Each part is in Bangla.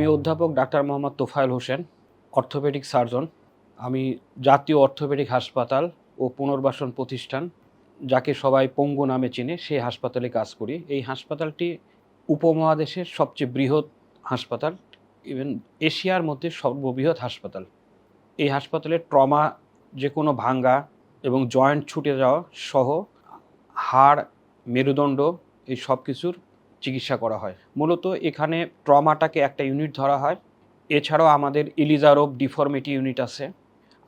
আমি অধ্যাপক ডাক্তার মোহাম্মদ তোফায়েল হোসেন, অর্থোপেডিক সার্জন। আমি জাতীয় অর্থোপেডিক হাসপাতাল ও পুনর্বাসন প্রতিষ্ঠান, যাকে সবাই পঙ্গু নামে চিনে সেই হাসপাতালে কাজ করি। এই হাসপাতালটি উপমহাদেশের সবচেয়ে বৃহৎ হাসপাতাল, ইভেন এশিয়ার মধ্যে সর্ববৃহৎ হাসপাতাল। এই হাসপাতালে ট্রমা যে কোনো ভাঙ্গা এবং জয়েন্ট ছুটে যাওয়া সহ, হাড়, মেরুদণ্ড, এই সব কিছুর চিকিৎসা করা হয়। মূলত এখানে ট্রমাটাকে একটা ইউনিট ধরা হয়। এছাড়াও আমাদের ইলিজারোভ ডিফর্মিটি ইউনিট আছে,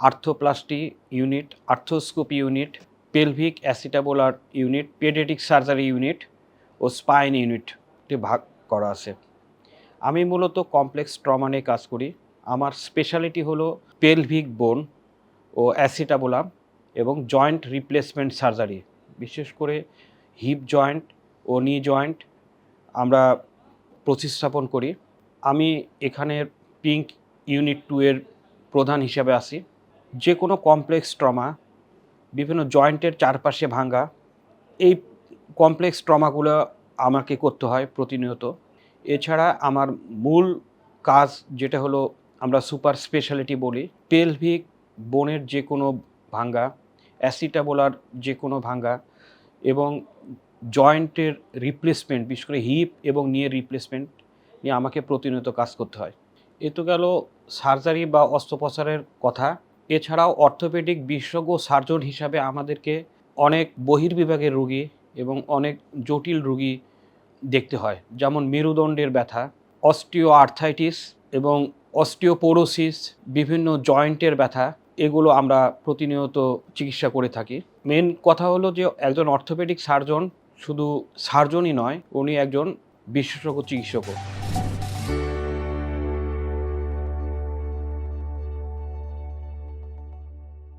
arthroplasty unit, arthroscopy unit, pelvic acetabular unit, paediatric surgery unit ও স্পাইন ইউনিটটি ভাগ করা আছে। আমি মূলত কমপ্লেক্স ট্রমা নিয়ে কাজ করি। আমার স্পেশালিটি হলো পেলভিক বোন ও অ্যাসিটাবোলাম এবং জয়েন্ট রিপ্লেসমেন্ট সার্জারি, বিশেষ করে হিপ জয়েন্ট ও নি জয়েন্ট আমরা প্রতিস্থাপন করি। আমি এখানের পিঙ্ক ইউনিট টু এর প্রধান হিসাবে আসি যে কোনো কমপ্লেক্স ট্রমা বিভিন্ন জয়েন্টের চারপাশে ভাঙ্গা, এই কমপ্লেক্স ট্রমাগুলো আমাকে করতে হয় প্রতিনিয়ত। এছাড়া আমার মূল কাজ যেটা হলো আমরা সুপার স্পেশালিটি বলি পেলভিক বোনের যে কোনো ভাঙ্গা অ্যাসিটাবোলার যে কোনো ভাঙ্গা এবং জয়েন্টের রিপ্লেসমেন্ট বিশেষ করে হিপ এবং নিয়ের রিপ্লেসমেন্ট নিয়ে আমাকে প্রতিনিয়ত কাজ করতে হয়। এ তো গেল সার্জারি বা অস্ত্রোপচারের কথা। এছাড়াও অর্থোপেডিক বিশেষজ্ঞ সার্জন হিসাবে আমাদেরকে অনেক বহির্বিভাগের রোগী এবং অনেক জটিল রুগী দেখতে হয়, যেমন মেরুদণ্ডের ব্যথা অস্টিও আর্থাইটিস এবং অস্টিওপোরোসিস বিভিন্ন জয়েন্টের ব্যথা, এগুলো আমরা প্রতিনিয়ত চিকিৎসা করে থাকি। মেন কথা হলো যে একজন অর্থোপেডিক সার্জন শুধু সার্জনই নয় উনি একজন বিশেষজ্ঞ চিকিৎসকও।